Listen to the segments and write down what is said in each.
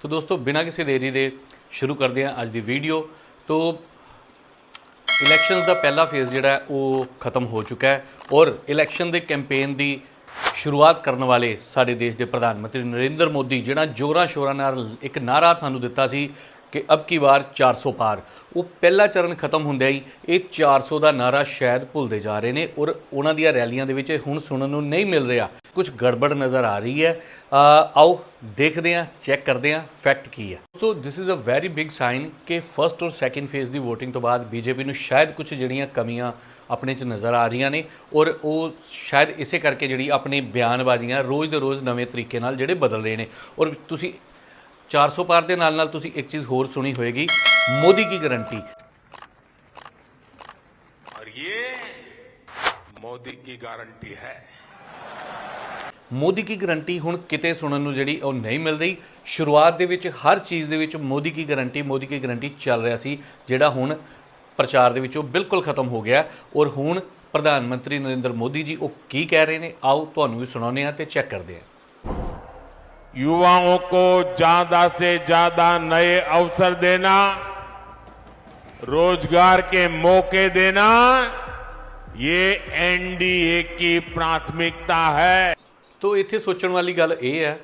ਤੋ ਦੋਸਤੋ, ਬਿਨਾਂ ਕਿਸੇ ਦੇਰੀ ਦੇ ਸ਼ੁਰੂ ਕਰਦੇ ਹਾਂ ਅੱਜ ਦੀ ਵੀਡੀਓ ਤੋ ਇਲੈਕਸ਼ਨਸ ਦਾ ਪਹਿਲਾ ਫੇਜ਼ ਜਿਹੜਾ ਉਹ ਖਤਮ ਹੋ ਚੁੱਕਾ ਹੈ ਔਰ ਇਲੈਕਸ਼ਨ ਦੇ ਕੈਂਪੇਨ ਦੀ ਸ਼ੁਰੂਆਤ ਕਰਨ ਵਾਲੇ ਸਾਡੇ ਦੇਸ਼ ਦੇ ਪ੍ਰਧਾਨ ਮੰਤਰੀ ਨਰਿੰਦਰ ਮੋਦੀ, ਜਿਹੜਾ ਜੋਰਾਂ ਸ਼ੋਰਾਂ ਨਾਲ ਇੱਕ ਨਾਰਾ ਤੁਹਾਨੂੰ ਦਿੱਤਾ ਸੀ ਕਿ ਅਬ ਕੀ ਵਾਰ 400 ਪਾਰ। ਉਹ ਪਹਿਲਾ ਚਰਨ ਖਤਮ ਹੁੰਦਿਆਂ ਹੀ ਇਹ 400 ਦਾ ਨਾਰਾ ਸ਼ਾਇਦ ਭੁੱਲਦੇ ਜਾ ਰਹੇ ਨੇ ਔਰ ਉਹਨਾਂ ਦੀਆਂ ਰੈਲੀਆਂ ਦੇ ਵਿੱਚ ਹੁਣ ਸੁਣਨ ਨੂੰ ਨਹੀਂ ਮਿਲ ਰਿਹਾ। ਕੁਝ ਗੜਬੜ ਨਜ਼ਰ ਆ ਰਹੀ ਹੈ ਅ, ਆਓ ਦੇਖਦੇ ਹਾਂ ਚੈੱਕ ਕਰਦੇ ਹਾਂ ਫੈਕਟ ਕੀ ਹੈ so this is a very big sign ਕਿ ਫਰਸਟ ਔਰ ਸੈਕੰਡ ਫੇਜ਼ ਦੀ VOTING ਤੋਂ ਬਾਅਦ ਬੀਜੇਪੀ ਨੂੰ ਸ਼ਾਇਦ ਕੁਝ ਜਿਹੜੀਆਂ ਕਮੀਆਂ ਆਪਣੇ 'ਚ ਨਜ਼ਰ ਆ ਰਹੀਆਂ ਨੇ ਔਰ ਉਹ ਸ਼ਾਇਦ ਇਸੇ ਕਰਕੇ ਜਿਹੜੀ ਆਪਣੀ ਬਿਆਨਬਾਜ਼ੀਆਂ ਰੋਜ਼ ਦੇ ਰੋਜ਼ ਨਵੇਂ ਤਰੀਕੇ ਨਾਲ ਜਿਹੜੇ ਬਦਲ ਰਹੇ ਨੇ ਔਰ ਤੁਸੀਂ 400 ਪਾਰ ਦੇ ਨਾਲ ਨਾਲ ਤੁਸੀਂ ਇੱਕ ਚੀਜ਼ ਹੋਰ ਸੁਣੀ ਹੋਏਗੀ ਮੋਦੀ ਕੀ ਗਾਰੰਟੀ और ये मोदी की गारंटी है ਮੋਦੀ ਕੀ ਗਾਰੰਟੀ ਹੁਣ ਕਿਤੇ ਸੁਣਨ ਨੂੰ ਜਿਹੜੀ ਉਹ ਨਹੀਂ ਮਿਲ ਰਹੀ ਸ਼ੁਰੂਆਤ ਦੇ ਵਿੱਚ ਹਰ ਚੀਜ਼ ਦੇ ਵਿੱਚ ਮੋਦੀ ਕੀ ਗਾਰੰਟੀ ਮੋਦੀ ਕੀ ਗਾਰੰਟੀ ਚੱਲ ਰਿਹਾ ਸੀ ਜਿਹੜਾ ਹੁਣ ਪ੍ਰਚਾਰ ਦੇ ਵਿੱਚ ਉਹ ਬਿਲਕੁਲ ਖਤਮ ਹੋ ਗਿਆ ਔਰ ਹੁਣ ਪ੍ਰਧਾਨ ਮੰਤਰੀ ਨਰਿੰਦਰ ਮੋਦੀ ਜੀ ਉਹ ਕੀ ਕਹਿ ਰਹੇ ਨੇ ਆਓ ਤੁਹਾਨੂੰ ਵੀ ਸੁਣਾਉਂਦੇ ਹਾਂ ਤੇ ਚੈੱਕ ਕਰਦੇ ਹਾਂ युवाओं को ज्यादा से ज्यादा नए अवसर देना रोजगार के मौके देना ये एनडीए की प्राथमिकता है ਤੋ ਇੱਥੇ ਸੋਚਣ ਵਾਲੀ ਗੱਲ ਇਹ ਹੈ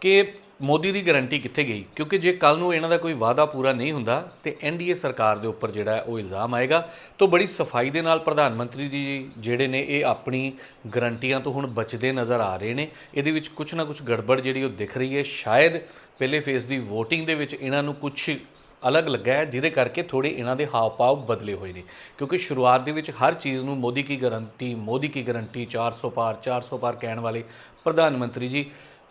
ਕਿ ਮੋਦੀ ਦੀ ਗਾਰੰਟੀ ਕਿੱਥੇ ਗਈ? ਕਿਉਂਕਿ ਜੇ ਕੱਲ ਨੂੰ ਇਹਨਾਂ ਦਾ ਕੋਈ ਵਾਅਦਾ ਪੂਰਾ ਨਹੀਂ ਹੁੰਦਾ, ਤੇ ਐਨਡੀਏ ਸਰਕਾਰ ਦੇ ਉੱਪਰ ਜਿਹੜਾ ਉਹ ਇਲਜ਼ਾਮ ਆਏਗਾ। ਤੋ ਬੜੀ ਸਫ਼ਾਈ ਦੇ ਨਾਲ ਪ੍ਰਧਾਨ ਮੰਤਰੀ ਜੀ ਜਿਹੜੇ ਨੇ, ਇਹ ਆਪਣੀ ਗਾਰੰਟੀਆਂ ਤੋਂ ਹੁਣ ਬਚਦੇ ਨਜ਼ਰ ਆ ਰਹੇ ਨੇ। ਇਹਦੇ ਵਿੱਚ ਕੁਝ ਨਾ ਕੁਝ ਗੜਬੜ ਜਿਹੜੀ ਉਹ ਦਿਖ ਰਹੀ ਹੈ। ਸ਼ਾਇਦ ਪਹਿਲੇ ਫੇਸ ਦੀ VOTING ਦੇ ਵਿੱਚ ਇਹਨਾਂ ਨੂੰ ਕੁਝ ਅਲੱਗ ਲੱਗਾ ਹੈ, ਜਿਹਦੇ ਕਰਕੇ ਥੋੜੇ ਇਹਨਾਂ ਦੇ ਹਾਵ ਭਾਵ ਬਦਲੇ ਹੋਏ ਨੇ। ਕਿਉਂਕਿ ਸ਼ੁਰੂਆਤ ਦੇ ਵਿੱਚ ਹਰ ਚੀਜ਼ ਨੂੰ ਮੋਦੀ ਕੀ ਗਾਰੰਟੀ, ਮੋਦੀ ਕੀ ਗਾਰੰਟੀ 400 ਪਾਰ 400 ਪਾਰ ਕਹਿਣ ਵਾਲੇ ਪ੍ਰਧਾਨ ਮੰਤਰੀ ਜੀ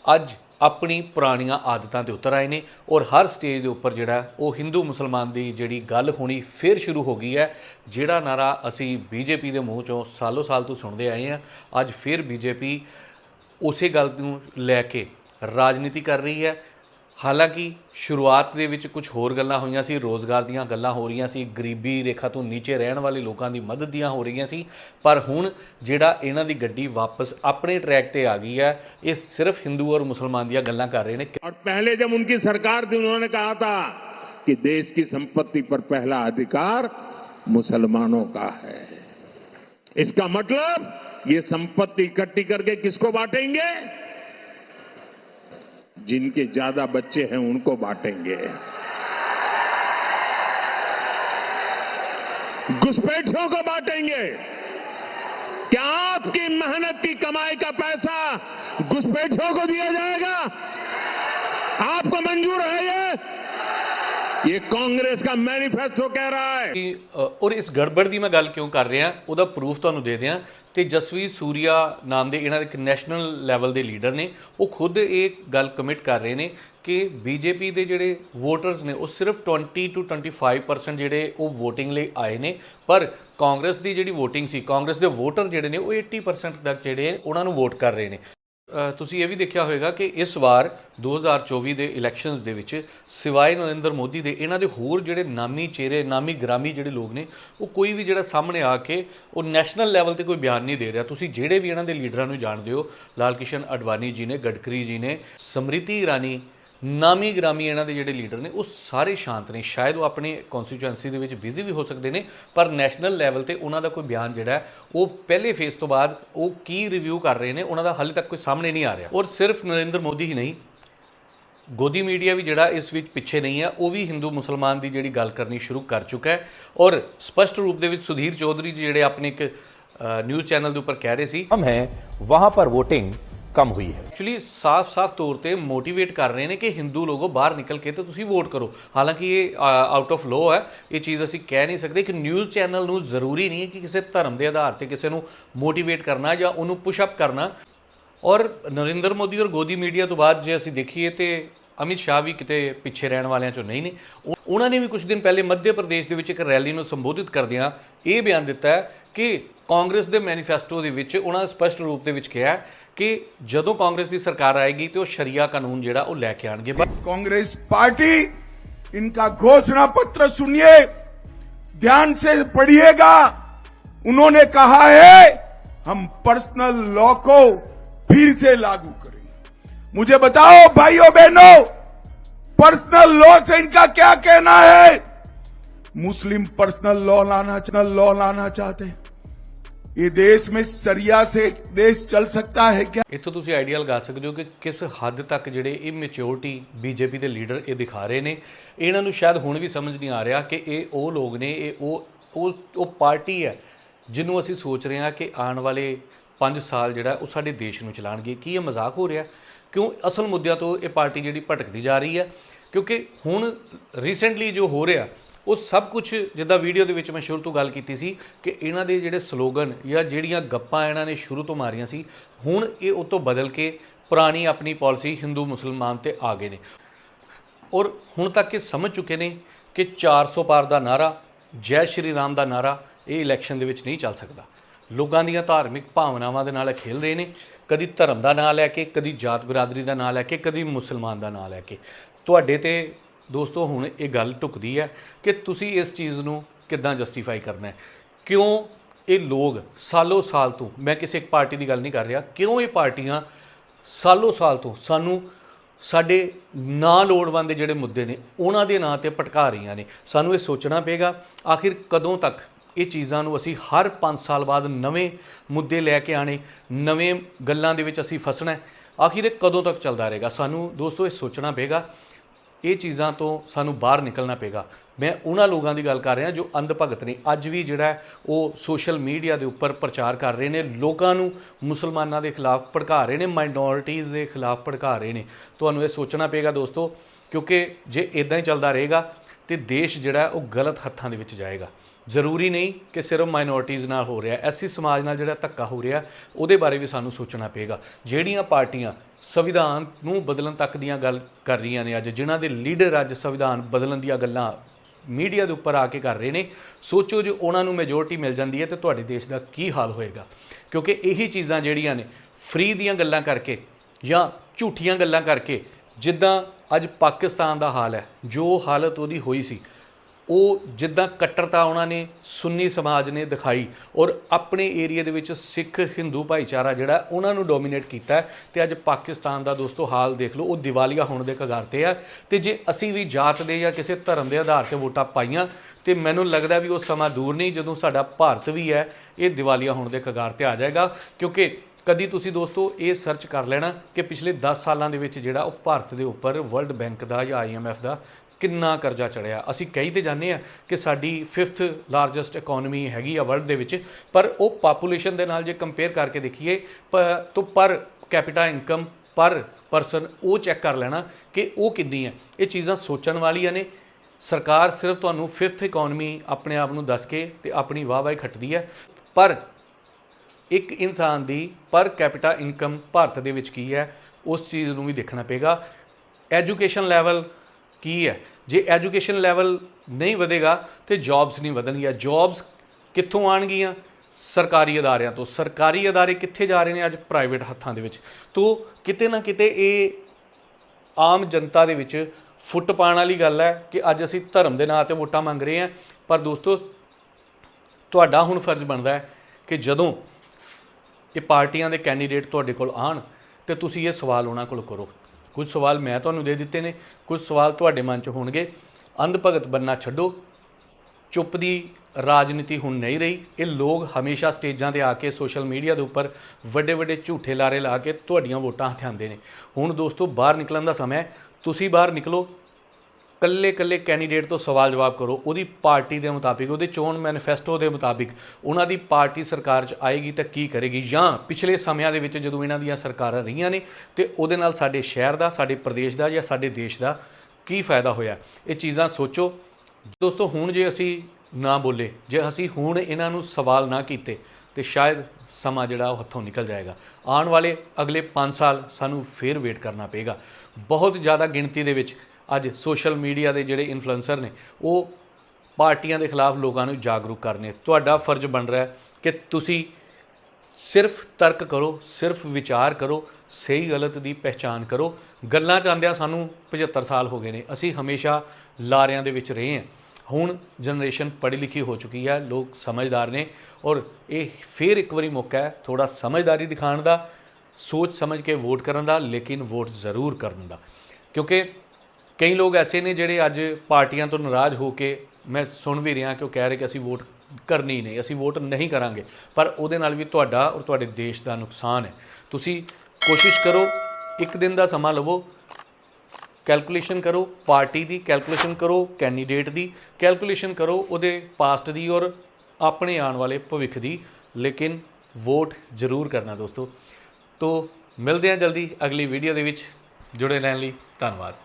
ਅੱਜ ਆਪਣੀ ਪੁਰਾਣੀਆਂ ਆਦਤਾਂ ਤੇ ਉਤਰ ਆਏ ਨੇ ਔਰ ਹਰ ਸਟੇਜ ਦੇ ਉੱਪਰ ਜਿਹੜਾ ਉਹ ਹਿੰਦੂ ਮੁਸਲਮਾਨ ਦੀ ਜਿਹੜੀ ਗੱਲ ਹੋਣੀ ਫਿਰ ਸ਼ੁਰੂ ਹੋ ਗਈ ਹੈ, ਜਿਹੜਾ ਨਾਰਾ ਅਸੀਂ ਬੀਜੇਪੀ ਦੇ ਮੂੰਹ ਚੋਂ ਸਾਲੋ ਸਾਲ ਤੋਂ ਸੁਣਦੇ ਆਏ ਹਾਂ, ਅੱਜ ਫਿਰ ਬੀਜੇਪੀ ਉਸੇ ਗੱਲ ਨੂੰ ਲੈ ਕੇ ਰਾਜਨੀਤੀ ਕਰ ਰਹੀ ਹੈ ਹਾਲਾਂਕਿ ਸ਼ੁਰੂਆਤ ਦੇ ਵਿੱਚ ਕੁਝ ਹੋਰ ਗੱਲਾਂ ਹੋਈਆਂ ਸੀ ਰੋਜ਼ਗਾਰ ਦੀਆਂ ਗੱਲਾਂ ਹੋ ਰਹੀਆਂ ਸੀ ਗਰੀਬੀ ਰੇਖਾ ਤੋਂ ਨੀਚੇ ਰਹਿਣ ਵਾਲੇ ਲੋਕਾਂ ਦੀ ਮਦਦ ਦੀਆਂ ਹੋ ਰਹੀਆਂ ਸੀ ਪਰ ਹੁਣ ਜਿਹੜਾ ਇਹਨਾਂ ਦੀ ਗੱਡੀ ਵਾਪਸ ਆਪਣੇ ਟਰੈਕ ਤੇ ਆ ਗਈ ਹੈ ਇਹ ਸਿਰਫ ਹਿੰਦੂ ਔਰ ਮੁਸਲਮਾਨ ਦੀਆਂ ਗੱਲਾਂ ਕਰ ਰਹੇ ਨੇ और पहले जब उनकी सरकार थी उन्होंने कहा था कि देश की संपत्ति पर पहला अधिकार मुसलमानों का है इसका मतलब ये संपत्ति इकट्ठी करके किसको बांटेंगे जिनके ज्यादा बच्चे हैं उनको बांटेंगे घुसपैठियों को बांटेंगे क्या आपकी मेहनत की कमाई का पैसा घुसपैठियों को दिया जाएगा आपको मंजूर है ये ये कांग्रेस का मैनिफेस्टो कह रहा है ਕਿ, ਅ, ਔਰ ਇਸ ਗੜਬੜ ਦੀ ਮੈਂ ਗੱਲ ਕਿਉਂ ਕਰ ਰਿਹਾ ਉਹਦਾ ਪ੍ਰੂਫ ਤੁਹਾਨੂੰ ਦੇ ਦਿਆਂ ਤੇ ਜਸਵੀਰ ਸੂਰੀਆ ਨਾਮ ਦੇ ਇਹਨਾਂ ਦੇ ਇੱਕ ਨੈਸ਼ਨਲ ਲੈਵਲ ਦੇ ਲੀਡਰ ਨੇ, ਉਹ ਖੁਦ ਇਹ ਗੱਲ ਕਮਿਟ ਕਰ ਰਹੇ ਨੇ ਕਿ ਬੀਜੇਪੀ ਦੇ ਜਿਹੜੇ ਵੋਟਰਸ ਨੇ, ਉਹ ਸਿਰਫ 20 ਟੂ 25% ਜਿਹੜੇ ਉਹ VOTING ਲਈ ਆਏ ਨੇ, ਪਰ ਕਾਂਗਰਸ ਦੀ ਜਿਹੜੀ VOTING ਸੀ, ਕਾਂਗਰਸ ਦੇ ਵੋਟਰ ਜਿਹੜੇ ਨੇ, ਉਹ 80% ਤੱਕ ਜਿਹੜੇ ਉਹਨਾਂ ਨੂੰ ਵੋਟ ਕਰ ਰਹੇ ਨੇ। ਤੁਸੀਂ ਇਹ ਵੀ ਦੇਖਿਆ ਹੋਵੇਗਾ ਕਿ ਇਸ ਵਾਰ 2024 ਦੇ ਇਲੈਕਸ਼ਨਸ ਦੇ ਵਿੱਚ ਸਿਵਾਏ ਨਰਿੰਦਰ ਮੋਦੀ ਦੇ, ਇਹਨਾਂ ਦੇ ਹੋਰ ਜਿਹੜੇ ਨਾਮੀ ਚਿਹਰੇ, ਨਾਮੀ ਗ੍ਰਾਮੀ ਜਿਹੜੇ ਲੋਕ ਨੇ, ਉਹ ਕੋਈ ਵੀ ਜਿਹੜਾ ਸਾਹਮਣੇ ਆ ਕੇ ਉਹ ਨੈਸ਼ਨਲ ਲੈਵਲ ਤੇ ਕੋਈ ਬਿਆਨ ਨਹੀਂ ਦੇ ਰਿਹਾ। ਤੁਸੀਂ ਜਿਹੜੇ ਵੀ ਇਹਨਾਂ ਦੇ ਲੀਡਰਾਂ ਨੂੰ ਜਾਣਦੇ ਹੋ, ਲਾਲ ਕਿਸ਼ਨ ਅਡਵਾਨੀ ਜੀ ਨੇ, ਗਡਕਰੀ ਜੀ ਨੇ, ਸਮ੍ਰਿਤੀ ਇਰਾਨੀ ਨਾਮੀ ਗ੍ਰਾਮੀ ਇਹਨਾਂ ਦੇ ਜਿਹੜੇ ਲੀਡਰ ਨੇ, ਉਹ ਸਾਰੇ ਸ਼ਾਂਤ ਨੇ। ਸ਼ਾਇਦ ਉਹ ਆਪਣੇ ਕਨਸਟੀਚੁਐਂਸੀ ਦੇ ਵਿੱਚ ਬਿਜ਼ੀ ਵੀ ਹੋ ਸਕਦੇ ਨੇ, ਪਰ ਨੈਸ਼ਨਲ ਲੈਵਲ ਤੇ ਉਹਨਾਂ ਦਾ ਕੋਈ ਬਿਆਨ ਜਿਹੜਾ ਉਹ ਪਹਿਲੇ ਫੇਸ ਤੋਂ ਬਾਅਦ ਉਹ ਕੀ ਰਿਵਿਊ ਕਰ ਰਹੇ ਨੇ, ਉਹਨਾਂ ਦਾ ਹਾਲੇ ਤੱਕ ਕੋਈ ਸਾਹਮਣੇ ਨਹੀਂ ਆ ਰਿਹਾ। ਔਰ ਸਿਰਫ ਨਰਿੰਦਰ ਮੋਦੀ ਹੀ ਨਹੀਂ, ਗੋਦੀ ਮੀਡੀਆ ਵੀ ਜਿਹੜਾ ਇਸ ਵਿੱਚ ਪਿੱਛੇ ਨਹੀਂ ਹੈ, ਉਹ ਵੀ ਹਿੰਦੂ ਮੁਸਲਮਾਨ ਦੀ ਜਿਹੜੀ ਗੱਲ ਕਰਨੀ ਸ਼ੁਰੂ ਕਰ ਚੁੱਕਾ ਹੈ। ਔਰ ਸਪਸ਼ਟ ਰੂਪ ਦੇ ਵਿੱਚ ਸੁਧੀਰ ਚੌਧਰੀ ਜਿਹੜੇ ਆਪਣੇ ਇੱਕ ਨਿਊਜ਼ ਚੈਨਲ ਦੇ ਉੱਪਰ ਕਹਿ ਰਹੇ ਸੀ, ਹਮ ਹੈ, ਵਹਾਂ ਪਰ ਵੋਟਿੰਗ ਕਮ ਹੋਈ ਹੈ। ਐਕਚੁਅਲੀ ਸਾਫ਼-ਸਾਫ਼ ਤੌਰ ਤੇ ਮੋਟੀਵੇਟ ਕਰ ਰਹੇ ਨੇ ਕਿ ਹਿੰਦੂ ਲੋਗੋ ਬਾਹਰ ਨਿਕਲ ਕੇ ਤੇ ਤੁਸੀਂ ਵੋਟ ਕਰੋ। ਹਾਲਾਂਕਿ ਇਹ ਆਊਟ ਆਫ ਲੋ ਹੈ। ਇਹ ਚੀਜ਼ ਅਸੀਂ ਕਹਿ ਨਹੀਂ ਸਕਦੇ ਕਿ ਨਿਊਜ਼ ਚੈਨਲ ਨੂੰ ਜ਼ਰੂਰੀ ਨਹੀਂ ਹੈ ਕਿ ਕਿਸੇ ਧਰਮ ਦੇ ਆਧਾਰ ਤੇ ਕਿਸੇ ਨੂੰ ਮੋਟੀਵੇਟ ਕਰਨਾ ਜਾਂ ਉਹਨੂੰ ਪੁਸ਼ ਅਪ ਕਰਨਾ। ਔਰ ਨਰਿੰਦਰ ਮੋਦੀ ਔਰ ਗੋਦੀ ਮੀਡੀਆ ਤੋਂ ਬਾਅਦ ਜੇ ਅਸੀਂ ਦੇਖੀਏ ਤੇ ਅਮਿਤ ਸ਼ਾਹ ਵੀ ਕਿਤੇ ਪਿੱਛੇ ਰਹਿਣ ਵਾਲਿਆਂ ਚੋਂ ਨਹੀਂ ਨੇ। ਉਹਨਾਂ ਨੇ ਵੀ ਕੁਝ ਦਿਨ ਪਹਿਲੇ ਮੱਧ ਪ੍ਰਦੇਸ਼ ਦੇ ਵਿੱਚ ਇੱਕ ਰੈਲੀ ਨੂੰ ਸੰਬੋਧਿਤ ਕਰਦਿਆਂ ਇਹ ਬਿਆਨ ਦਿੱਤਾ ਕਿ ਕਾਂਗਰਸ ਦੇ ਮੈਨੀਫੈਸਟੋ ਦੇ ਵਿੱਚ ਉਹਨਾਂ ਨੇ ਸਪਸ਼ਟ ਰੂਪ ਦੇ ਵਿੱਚ ਕਿਹਾ ਹੈ ਕਿ ਜਦੋਂ ਕਾਂਗਰਸ ਦੀ ਸਰਕਾਰ ਆਏਗੀ ਤੇ ਉਹ ਸ਼ਰੀਆ ਕਾਨੂੰਨ ਜਿਹੜਾ ਉਹ ਲੈ ਕੇ ਆਣਗੇ ਬਟ कांग्रेस पार्टी इनका घोषणा पत्र सुनिए ध्यान से पढ़िएगा उन्होंने कहा है हम पर्सनल लॉ को फिर से लागू करेंगे मुझे बताओ भाइयों बहनों पर्सनल लॉ से इनका क्या कहना है मुस्लिम पर्सनल लॉ लाना लॉ लाना चाहते हैं ਇਹ ਦੇਸ਼ ਵਿੱਚ ਸਰੀਆ ਸੇ ਦੇਸ਼ ਚੱਲ ਸਕਤਾ ਹੈ ਕਿ ਇੱਥੋਂ ਤੁਸੀਂ ਆਈਡੀਆ ਲਗਾ ਸਕਦੇ ਹੋ ਕਿ ਕਿਸ ਹੱਦ ਤੱਕ ਜਿਹੜੇ ਇਹ ਮੈਚਿਓਰਿਟੀ ਬੀਜੇਪੀ ਦੇ ਲੀਡਰ ਇਹ ਦਿਖਾ ਰਹੇ ਨੇ। ਇਹਨਾਂ ਨੂੰ ਸ਼ਾਇਦ ਹੁਣ ਵੀ ਸਮਝ ਨਹੀਂ ਆ ਰਿਹਾ ਕਿ ਇਹ ਉਹ ਲੋਕ ਨੇ, ਇਹ ਉਹ ਉਹ ਉਹ ਪਾਰਟੀ ਹੈ ਜਿਹਨੂੰ ਅਸੀਂ ਸੋਚ ਰਹੇ ਹਾਂ ਕਿ ਆਉਣ ਵਾਲੇ 5 ਸਾਲ ਜਿਹੜਾ ਉਹ ਸਾਡੇ ਦੇਸ਼ ਨੂੰ ਚਲਾਣਗੇ ਕੀ ਇਹ ਮਜ਼ਾਕ ਹੋ ਰਿਹਾ? ਕਿਉਂ ਅਸਲ ਮੁੱਦਿਆਂ ਤੋਂ ਇਹ ਪਾਰਟੀ ਜਿਹੜੀ ਭਟਕਦੀ ਜਾ ਰਹੀ ਹੈ? ਕਿਉਂਕਿ ਹੁਣ ਰੀਸੈਂਟਲੀ ਜੋ ਹੋ ਰਿਹਾ ਉਹ ਸਭ ਕੁਝ ਜਿੱਦਾਂ ਵੀਡੀਓ ਦੇ ਵਿੱਚ ਮੈਂ ਸ਼ੁਰੂ ਤੋਂ ਗੱਲ ਕੀਤੀ ਸੀ ਕਿ ਇਹਨਾਂ ਦੇ ਜਿਹੜੇ ਸਲੋਗਨ ਜਾਂ ਜਿਹੜੀਆਂ ਗੱਪਾਂ ਇਹਨਾਂ ਨੇ ਸ਼ੁਰੂ ਤੋਂ ਮਾਰੀਆਂ ਸੀ, ਹੁਣ ਇਹ ਉਹ ਤੋਂ ਬਦਲ ਕੇ ਪੁਰਾਣੀ ਆਪਣੀ ਪਾਲਿਸੀ ਹਿੰਦੂ ਮੁਸਲਮਾਨ ਤੇ ਆ ਗਏ ਨੇ। ਔਰ ਹੁਣ ਤੱਕ ਇਹ ਸਮਝ ਚੁੱਕੇ ਨੇ ਕਿ 400 ਪਾਰ ਦਾ ਨਾਰਾ, ਜੈ ਸ਼੍ਰੀ ਰਾਮ ਦਾ ਨਾਰਾ, ਇਹ ਇਲੈਕਸ਼ਨ ਦੇ ਵਿੱਚ ਨਹੀਂ ਚੱਲ ਸਕਦਾ। ਲੋਕਾਂ ਦੀਆਂ ਧਾਰਮਿਕ ਭਾਵਨਾਵਾਂ ਦੇ ਨਾਲ ਖੇਲ ਰਹੇ ਨੇ। ਕਦੀ ਧਰਮ ਦਾ ਨਾਂ ਲੈ ਕੇ, ਕਦੀ ਜਾਤ ਬਰਾਦਰੀ ਦਾ ਨਾਂ ਲੈ ਕੇ, ਕਦੀ ਮੁਸਲਮਾਨ ਦਾ ਨਾਂ ਲੈ ਕੇ। ਤੁਹਾਡੇ ਤੇ ਦੋਸਤੋ, ਹੁਣ ਇਹ ਗੱਲ ਟੁਕਦੀ ਹੈ ਕਿ ਤੁਸੀਂ ਇਸ ਚੀਜ਼ ਨੂੰ ਕਿੱਦਾਂ ਜਸਟੀਫਾਈ ਕਰਨਾ ਹੈ? ਕਿਉਂ ਇਹ ਲੋਕ ਸਾਲੋ ਸਾਲ ਤੋਂ, ਮੈਂ ਕਿਸੇ ਇੱਕ ਪਾਰਟੀ ਦੀ ਗੱਲ ਨਹੀਂ ਕਰ ਰਿਹਾ, ਕਿਉਂ ਇਹ ਪਾਰਟੀਆਂ ਸਾਲੋ ਸਾਲ ਤੋਂ ਸਾਨੂੰ ਸਾਡੇ ਨਾ ਲੋੜਵੰਦ ਜਿਹੜੇ ਮੁੱਦੇ ਨੇ, ਉਹਨਾਂ ਦੇ ਨਾਂ ਤੇ ਭਟਕਾ ਰਹੀਆਂ ਨੇ? ਸਾਨੂੰ ਇਹ ਸੋਚਣਾ ਪਏਗਾ, ਆਖਿਰ ਕਦੋਂ ਤੱਕ ਇਹ ਚੀਜ਼ਾਂ ਨੂੰ ਅਸੀਂ ਹਰ 5 ਸਾਲ ਬਾਅਦ ਨਵੇਂ ਮੁੱਦੇ ਲੈ ਕੇ ਆਣੇ ਨਵੇਂ ਗੱਲਾਂ ਦੇ ਵਿੱਚ ਅਸੀਂ ਫਸਣਾ ਆਖਿਰ ਇਹ ਕਦੋਂ ਤੱਕ ਚੱਲਦਾ ਰਹੇਗਾ? ਸਾਨੂੰ ਦੋਸਤੋ, ਇਹ ਸੋਚਣਾ ਪਏਗਾ ਇਹ ਚੀਜ਼ਾਂ ਤੋਂ ਸਾਨੂੰ ਬਾਹਰ ਨਿਕਲਣਾ ਪਏਗਾ। ਮੈਂ ਉਹਨਾਂ ਲੋਕਾਂ ਦੀ ਗੱਲ ਕਰ ਰਿਹਾ ਜੋ ਅੰਧ ਭਗਤ ਨੇ। ਅੱਜ ਵੀ ਜਿਹੜਾ ਉਹ ਸੋਸ਼ਲ ਮੀਡੀਆ ਦੇ ਉੱਪਰ ਪ੍ਰਚਾਰ ਕਰ ਰਹੇ ਨੇ। ਲੋਕਾਂ ਨੂੰ ਮੁਸਲਮਾਨਾਂ ਦੇ ਖਿਲਾਫ ਭੜਕਾ ਰਹੇ ਨੇ ਮਾਈਨੋਰਟੀਜ਼ ਦੇ ਖਿਲਾਫ ਭੜਕਾ ਰਹੇ ਨੇ। ਤੁਹਾਨੂੰ ਇਹ ਸੋਚਣਾ ਪਏਗਾ ਦੋਸਤੋ, ਕਿਉਂਕਿ ਜੇ ਇਦਾਂ ਹੀ ਚੱਲਦਾ ਰਹੇਗਾ ਤੇ ਦੇਸ਼ ਜਿਹੜਾ ਉਹ ਗਲਤ ਹੱਥਾਂ ਦੇ ਵਿੱਚ ਜਾਏਗਾ। ਜ਼ਰੂਰੀ ਨਹੀਂ ਕਿ ਸਿਰਫ ਮਾਈਨੋਰਟੀਜ਼ ਨਾਲ ਹੋ ਰਿਹਾ। ਐਸੀ ਸਮਾਜ ਨਾਲ ਜਿਹੜਾ ਧੱਕਾ ਹੋ ਰਿਹਾ, ਉਹਦੇ ਬਾਰੇ ਵੀ ਸਾਨੂੰ ਸੋਚਣਾ ਪਏਗਾ। ਜਿਹੜੀਆਂ ਪਾਰਟੀਆਂ ਸੰਵਿਧਾਨ ਨੂੰ ਬਦਲਣ ਤੱਕ ਦੀਆਂ ਗੱਲ ਕਰ ਰਹੀਆਂ ਨੇ ਅੱਜ, ਜਿਨ੍ਹਾਂ ਦੇ ਲੀਡਰ ਅੱਜ ਸੰਵਿਧਾਨ ਬਦਲਣ ਦੀਆਂ ਗੱਲਾਂ ਮੀਡੀਆ ਦੇ ਉੱਪਰ ਆ ਕੇ ਕਰ ਰਹੇ ਨੇ, ਸੋਚੋ ਜੇ ਉਹਨਾਂ ਨੂੰ ਮੈਜੋਰਟੀ ਮਿਲ ਜਾਂਦੀ ਹੈ ਤੇ ਤੁਹਾਡੇ ਦੇਸ਼ ਦਾ ਕੀ ਹਾਲ ਹੋਏਗਾ। ਕਿਉਂਕਿ ਇਹੀ ਚੀਜ਼ਾਂ ਜਿਹੜੀਆਂ ਨੇ ਫ੍ਰੀ ਦੀਆਂ ਗੱਲਾਂ ਕਰਕੇ ਜਾਂ ਝੂਠੀਆਂ ਗੱਲਾਂ ਕਰਕੇ, ਜਿੱਦਾਂ ਅੱਜ ਪਾਕਿਸਤਾਨ ਦਾ ਹਾਲ ਹੈ, ਜੋ ਹਾਲਤ ਉਹਦੀ ਹੋਈ ਸੀ ਉਹ ਜਿੱਦਾਂ ਕੱਟਰਤਾ ਉਹਨਾਂ ਨੇ ਸੁੰਨੀ ਸਮਾਜ ਨੇ ਦਿਖਾਈ ਔਰ ਆਪਣੇ ਏਰੀਆ ਦੇ ਵਿੱਚ ਸਿੱਖ ਹਿੰਦੂ ਭਾਈਚਾਰਾ ਜਿਹੜਾ ਉਹਨਾਂ ਨੂੰ ਡੋਮੀਨੇਟ ਕੀਤਾ ਹੈ ਤੇ ਅੱਜ ਪਾਕਿਸਤਾਨ ਦਾ ਦੋਸਤੋ ਹਾਲ ਦੇਖ ਲਓ, ਉਹ ਦਿਵਾਲੀਆ ਹੋਣ ਦੇ ਕਗਾਰ ਤੇ ਆ। ਤੇ ਜੇ ਅਸੀਂ ਵੀ ਜਾਤ ਦੇ ਜਾਂ ਕਿਸੇ ਧਰਮ ਦੇ ਆਧਾਰ ਤੇ ਵੋਟਾਂ ਪਾਈਆਂ, ਤੇ ਮੈਨੂੰ ਲੱਗਦਾ ਵੀ ਉਹ ਸਮਾਂ ਦੂਰ ਨਹੀਂ, ਜਦੋਂ ਸਾਡਾ ਭਾਰਤ ਵੀ ਹੈ, ਇਹ ਦਿਵਾਲੀਆ ਹੋਣ ਦੇ ਕਗਾਰ ਤੇ ਆ ਜਾਏਗਾ। ਕਿਉਂਕਿ ਕਦੀ ਤੁਸੀਂ ਦੋਸਤੋ ਇਹ ਸਰਚ ਕਰ ਲੈਣਾ ਕਿ ਪਿਛਲੇ 10 ਸਾਲਾਂ ਦੇ ਵਿੱਚ ਜਿਹੜਾ ਉਹ ਭਾਰਤ ਦੇ ਉੱਪਰ ਵਰਲਡ ਬੈਂਕ ਦਾ ਜਾਂ ਆਈਐਮਐਫ ਦਾ ਕਿੰਨਾ ਕਰਜ਼ਾ ਚੜਿਆ। ਅਸੀਂ ਕਹੀ ਤੇ ਜਾਂਦੇ ਆ ਕਿ ਸਾਡੀ 5th ਲਾਰਜੈਸਟ ਇਕਨੋਮੀ ਹੈਗੀ ਆ ਵਰਲਡ ਦੇ ਵਿੱਚ, ਪਰ ਉਹ ਪਾਪੂਲੇਸ਼ਨ ਦੇ ਨਾਲ ਜੇ ਕੰਪੇਅਰ ਕਰਕੇ ਦੇਖੀਏ, ਪ- ਤਾਂ per capita income per person ਉਹ ਚੈੱਕ ਕਰ ਲੈਣਾ ਕਿ ਉਹ ਕਿੰਨੀ ਹੈ। ਇਹ ਚੀਜ਼ਾਂ ਸੋਚਣ ਵਾਲੀਆਂ ਨੇ। ਸਰਕਾਰ ਸਿਰਫ ਤੁਹਾਨੂੰ 5th ਇਕਨੋਮੀ ਆਪਣੇ ਆਪ ਨੂੰ ਦੱਸ ਕੇ ਤੇ ਆਪਣੀ ਵਾਹ-ਵਾਹ ਖੱਟਦੀ ਹੈ। ਪਰ ਇੱਕ ਇਨਸਾਨ ਦੀ ਪਰ ਕੈਪੀਟਾ ਇਨਕਮ ਭਾਰਤ ਦੇ ਵਿੱਚ ਕੀ ਹੈ, ਉਸ ਚੀਜ਼ ਨੂੰ ਵੀ ਦੇਖਣਾ ਪਏਗਾ। ਐਜੂਕੇਸ਼ਨ ਲੈਵਲ ਕੀ ਹੈ? ਜੇ ਐਜੂਕੇਸ਼ਨ ਲੈਵਲ ਨਹੀਂ ਵਧੇਗਾ ਤੇ ਜੌਬਸ ਨਹੀਂ ਵਧਣਗੀਆਂ। ਜੌਬਸ ਕਿੱਥੋਂ ਆਣਗੀਆਂ ਸਰਕਾਰੀ ਅਦਾਰਿਆਂ ਤੋਂ। ਸਰਕਾਰੀ ਅਦਾਰੇ ਕਿੱਥੇ ਜਾ ਰਹੇ ਨੇ ਅੱਜ? ਪ੍ਰਾਈਵੇਟ ਹੱਥਾਂ ਦੇ ਵਿੱਚ। ਤੋਂ ਕਿਤੇ ਨਾ ਕਿਤੇ ਇਹ ਆਮ ਜਨਤਾ ਦੇ ਵਿੱਚ ਫੁੱਟ ਪਾਉਣ ਵਾਲੀ ਗੱਲ ਹੈ ਕਿ ਅੱਜ ਅਸੀਂ ਧਰਮ ਦੇ ਨਾਂ ਤੇ ਵੋਟਾਂ ਮੰਗ ਰਹੇ ਹਾਂ। ਪਰ ਦੋਸਤੋ, ਤੁਹਾਡਾ ਹੁਣ ਫਰਜ਼ ਬਣਦਾ ਹੈ ਕਿ ਜਦੋਂ ਇਹ ਪਾਰਟੀਆਂ ਦੇ ਕੈਂਡੀਡੇਟ ਤੁਹਾਡੇ ਕੋਲ ਆਣ ਤੇ ਤੁਸੀਂ ਇਹ ਸਵਾਲ ਉਹਨਾਂ ਕੋਲ ਕਰੋ। ਕੁਝ ਸਵਾਲ ਮੈਂ ਤੁਹਾਨੂੰ ਦੇ ਦਿੱਤੇ ਨੇ, ਕੁਝ ਸਵਾਲ ਤੁਹਾਡੇ ਮਨ 'ਚ ਹੋਣਗੇ। ਅੰਧ ਭਗਤ ਬੰਨਾ ਛੱਡੋ। ਚੁੱਪ ਦੀ ਰਾਜਨੀਤੀ ਹੁਣ ਨਹੀਂ ਰਹੀ। ਇਹ ਲੋਕ ਹਮੇਸ਼ਾ ਸਟੇਜਾਂ ਤੇ ਆ ਕੇ ਸੋਸ਼ਲ ਮੀਡੀਆ ਦੇ ਉੱਪਰ ਵੱਡੇ ਵੱਡੇ ਝੂਠੇ ਲਾਰੇ ਲਾ ਕੇ ਤੁਹਾਡੀਆਂ ਵੋਟਾਂ ਹਥਿਆਉਂਦੇ ਨੇ। ਹੁਣ ਦੋਸਤੋ, ਬਾਹਰ ਨਿਕਲਣ ਦਾ ਸਮਾਂ ਹੈ। ਤੁਸੀਂ ਬਾਹਰ ਨਿਕਲੋ। ਕੱਲੇ ਕੱਲੇ ਕੈਂਡੀਡੇਟ ਤੋਂ ਸਵਾਲ ਜਵਾਬ ਕਰੋ, ਉਹਦੀ ਪਾਰਟੀ ਦੇ ਮੁਤਾਬਿਕ, ਉਹਦੇ ਚੋਣ ਮੈਨੀਫੈਸਟੋ ਦੇ ਮੁਤਾਬਿਕ, ਉਹਨਾਂ ਦੀ ਪਾਰਟੀ ਸਰਕਾਰ 'ਚ ਆਏਗੀ ਤਾਂ ਕੀ ਕਰੇਗੀ? ਜਾਂ ਪਿਛਲੇ ਸਮਿਆਂ ਦੇ ਵਿੱਚ ਜਦੋਂ ਇਹਨਾਂ ਦੀਆਂ ਸਰਕਾਰਾਂ ਰਹੀਆਂ ਨੇ ਤੇ ਉਹਦੇ ਨਾਲ ਸਾਡੇ ਸ਼ਹਿਰ ਦਾ, ਸਾਡੇ ਪ੍ਰਦੇਸ਼ ਦਾ ਜਾਂ ਸਾਡੇ ਦੇਸ਼ ਦਾ ਕੀ ਫਾਇਦਾ ਹੋਇਆ? ਇਹ ਚੀਜ਼ਾਂ ਸੋਚੋ। ਦੋਸਤੋ, ਹੁਣ ਜੇ ਅਸੀਂ ਨਾ ਬੋਲੇ, ਜੇ ਅਸੀਂ ਹੁਣ ਇਹਨਾਂ ਨੂੰ ਸਵਾਲ ਨਾ ਕੀਤੇ, ਤੇ ਸ਼ਾਇਦ ਸਮਾਂ ਜਿਹੜਾ ਉਹ ਹੱਥੋਂ ਨਿਕਲ ਜਾਏਗਾ। ਆਉਣ ਵਾਲੇ ਅਗਲੇ 5 ਸਾਲ ਸਾਨੂੰ ਫੇਰ ਵੇਟ ਕਰਨਾ ਪਏਗਾ। ਬਹੁਤ ਜ਼ਿਆਦਾ ਗਿਣਤੀ ਦੇ ਵਿੱਚ ਅੱਜ ਸੋਸ਼ਲ ਮੀਡੀਆ ਦੇ ਜਿਹੜੇ ਇਨਫਲੂਐਂਸਰ ਨੇ, ਉਹ ਪਾਰਟੀਆਂ ਦੇ ਖਿਲਾਫ ਲੋਕਾਂ ਨੂੰ ਜਾਗਰੂਕ ਕਰਨੇ ਤੁਹਾਡਾ ਫਰਜ਼ ਬਣ ਰਿਹਾ ਹੈ ਕਿ ਤੁਸੀਂ ਸਿਰਫ ਤਰਕ ਕਰੋ, ਸਿਰਫ ਵਿਚਾਰ ਕਰੋ, ਸਹੀ ਗਲਤ ਦੀ ਪਹਿਚਾਨ ਕਰੋ। ਗੱਲਾਂ ਚਾਹੁੰਦਿਆਂ ਸਾਨੂੰ 75 ਸਾਲ ਹੋ ਗਏ ਨੇ, ਅਸੀਂ ਹਮੇਸ਼ਾ ਲਾਰਿਆਂ ਦੇ ਵਿੱਚ ਰਹੇ ਹਾਂ। ਹੁਣ ਜਨਰੇਸ਼ਨ ਪੜ੍ਹੀ ਲਿਖੀ ਹੋ ਚੁੱਕੀ ਹੈ, ਲੋਕ ਸਮਝਦਾਰ ਨੇ ਔਰ ਇਹ ਫੇਰ ਇੱਕ ਵਾਰੀ ਮੌਕਾ ਹੈ ਥੋੜਾ ਸਮਝਦਾਰੀ ਦਿਖਾਉਣ ਦਾ, ਸੋਚ ਸਮਝ ਕੇ ਵੋਟ ਕਰਨ ਦਾ, ਲੇਕਿਨ ਵੋਟ ਜ਼ਰੂਰ ਕਰਨ ਦਾ। ਕਿਉਂਕਿ ਕਈ ਲੋਕ ਐਸੇ ਨੇ ਜਿਹੜੇ ਅੱਜ ਪਾਰਟੀਆਂ ਤੋਂ ਨਾਰਾਜ਼ ਹੋ ਕੇ ਮੈਂ ਸੁਣ ਵੀ ਰਿਹਾ ਕਿ ਉਹ ਕਹਿ ਰਹੇ ਕਿ ਅਸੀਂ ਵੋਟ ਕਰਨੀ ਨਹੀਂ, ਅਸੀਂ ਵੋਟ ਨਹੀਂ ਕਰਾਂਗੇ। ਪਰ ਉਹਦੇ ਨਾਲ ਵੀ ਤੁਹਾਡਾ ਔਰ ਤੁਹਾਡੇ ਦੇਸ਼ ਦਾ ਨੁਕਸਾਨ ਹੈ। ਤੁਸੀਂ ਕੋਸ਼ਿਸ਼ ਕਰੋ, ਇੱਕ ਦਿਨ ਦਾ ਸਮਾਂ ਲਵੋ, ਕੈਲਕੂਲੇਸ਼ਨ ਕਰੋ, ਪਾਰਟੀ ਦੀ ਕੈਲਕੂਲੇਸ਼ਨ ਕਰੋ, ਕੈਂਡੀਡੇਟ ਦੀ ਕੈਲਕੂਲੇਸ਼ਨ ਕਰੋ, ਉਹਦੇ ਪਾਸਟ ਦੀ ਔਰ ਆਪਣੇ ਆਉਣ ਵਾਲੇ ਭਵਿੱਖ ਦੀ। ਲੇਕਿਨ ਵੋਟ ਜ਼ਰੂਰ ਕਰਨਾ ਦੋਸਤੋ। ਤੋਂ ਮਿਲਦੇ ਹਾਂ ਜਲਦੀ ਅਗਲੀ ਵੀਡੀਓ ਦੇ ਵਿੱਚ। ਜੁੜੇ ਰਹਿਣ ਲਈ ਧੰਨਵਾਦ।